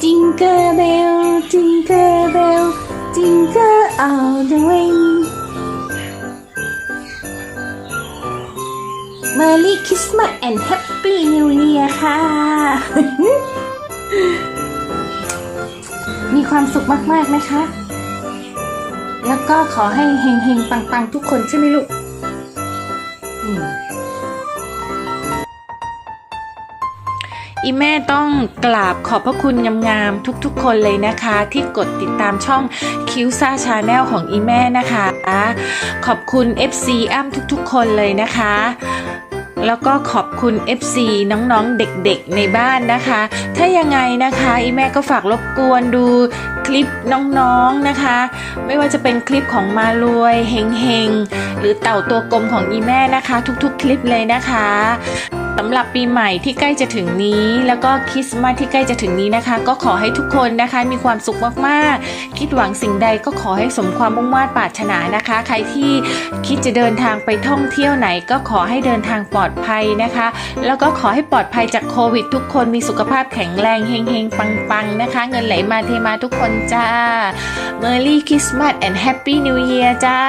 Jingle bell, jingle bell, jingle all the way. Merry Christmas and Happy New Year ค่ะ มีความสุขมาก ๆ นะคะ แล้วก็ขอให้เฮงๆ ปัง ๆ ทุกคนใช่ไหมลูก อีแม่ต้องกราบขอบพระคุณงามๆทุกๆ คนเลยนะคะ ที่กดติดตามช่องคิวซ่าชาแนลของอีแม่นะคะ ขอบคุณ FC อ้ำทุกๆ คนเลยนะคะ แล้วก็ขอบคุณ FC น้องๆ เด็กๆ ในบ้านนะคะ ถ้ายังไงนะคะ อีแม่ก็ฝากรบกวนดูคลิปน้องๆนะคะ ไม่ว่าจะเป็นคลิปของมารวยเฮงเฮงๆหรือเต่าตัวกลมของอีแม่นะคะ ทุกๆ คลิปเลยนะคะ สำหรับปีใหม่ที่ใกล้จะถึงนี้ แล้วก็คริสต์มาสที่ใกล้จะถึงนี้นะคะ ก็ขอให้ทุกคนนะคะมีความสุขมากๆ คิดหวังสิ่งใดก็ขอให้สมความมุ่งมั่นปรารถนานะคะ ใครที่คิดจะเดินทางไปท่องเที่ยวไหน ก็ขอให้เดินทางปลอดภัยนะคะ แล้วก็ขอให้ปลอดภัยจากโควิด ทุกคนมีสุขภาพแข็งแรงเฮงๆ ปังๆนะคะ เงินไหลมาเทมาทุกคนจ้า Merry Christmas and Happy New Year จ้า